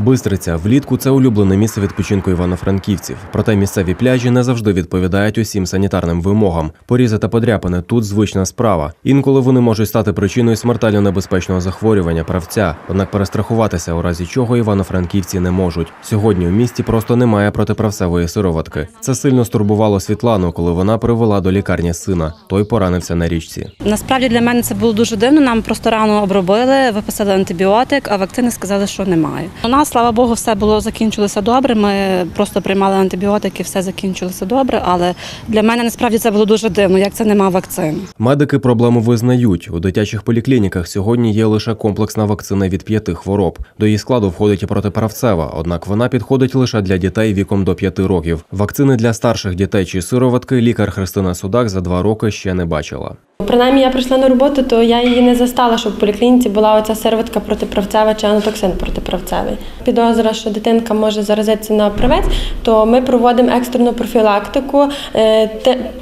Бистриця влітку це улюблене місце відпочинку івано-франківців. Проте місцеві пляжі не завжди відповідають усім санітарним вимогам. Порізи та подряпини тут звична справа. Інколи вони можуть стати причиною смертельно небезпечного захворювання правця. Однак перестрахуватися, у разі чого івано-франківці не можуть. Сьогодні у місті просто немає протиправцевої сироватки. Це сильно стурбувало Світлану, коли вона привела до лікарні сина. Той поранився на річці. Насправді для мене це було дуже дивно. Нам просто рано обробили, виписали антибіотик, а вакцини сказали, що немає. У нас, слава Богу, все було закінчилося добре. Ми просто приймали антибіотики, все закінчилося добре. Але для мене насправді це було дуже дивно, як це нема вакцин. Медики проблему визнають. У дитячих поліклініках сьогодні є лише комплексна вакцина від п'яти хвороб. До її складу входить і протиправцева, однак вона підходить лише для дітей віком до п'яти років. Вакцини для старших дітей чи сироватки лікар Христина Судак за два роки ще не бачила. Принаймні я прийшла на роботу, то я її не застала, щоб в поліклініці була оця сироватка протиправцева чи анотоксин протиправцевий. Підозра, що дитинка може заразитися на правець, то ми проводимо екстрену профілактику е,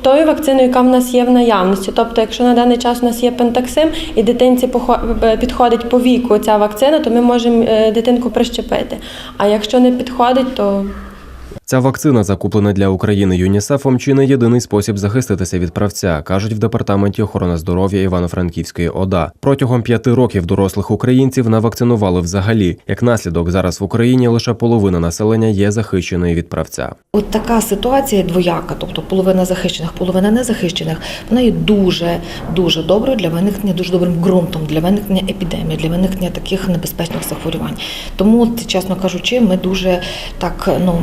тою вакциною, яка в нас є в наявності. Тобто, якщо на даний час у нас є пентаксим і дитинці е, підходить по віку ця вакцина, то ми можемо е, дитинку прищепити. А якщо не підходить, то Ця вакцина, закуплена для України ЮНІСЕФом, чи не єдиний спосіб захиститися від правця, кажуть в департаменті охорони здоров'я Івано-Франківської ОДА. Протягом п'яти років дорослих українців не вакцинували взагалі. Як наслідок, зараз в Україні лише половина населення є захищеною від правця. От така ситуація двояка, тобто половина захищених, половина незахищених, вона є дуже дуже доброю для виникнення, дуже добрим ґрунтом для виникнення епідемії, для виникнення таких небезпечних захворювань. Тому, чесно кажучи, ми дуже так ну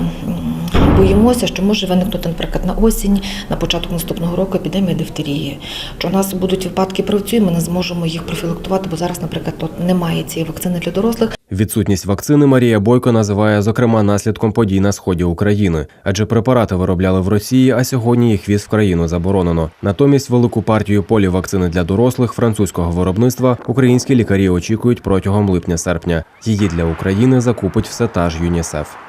боїмося, що може виникнути, наприклад, на осінь, на початку наступного року епідемія дифтерії. Що у нас будуть випадки правцю, ми не зможемо їх профілактувати, бо зараз, наприклад, от немає цієї вакцини для дорослих. Відсутність вакцини Марія Бойко називає зокрема наслідком подій на сході України, адже препарати виробляли в Росії, а сьогодні їх віз в країну заборонено. Натомість велику партію полівакцини для дорослих французького виробництва українські лікарі очікують протягом липня-серпня. Її для України закупить все та ж ЮНІСЕФ.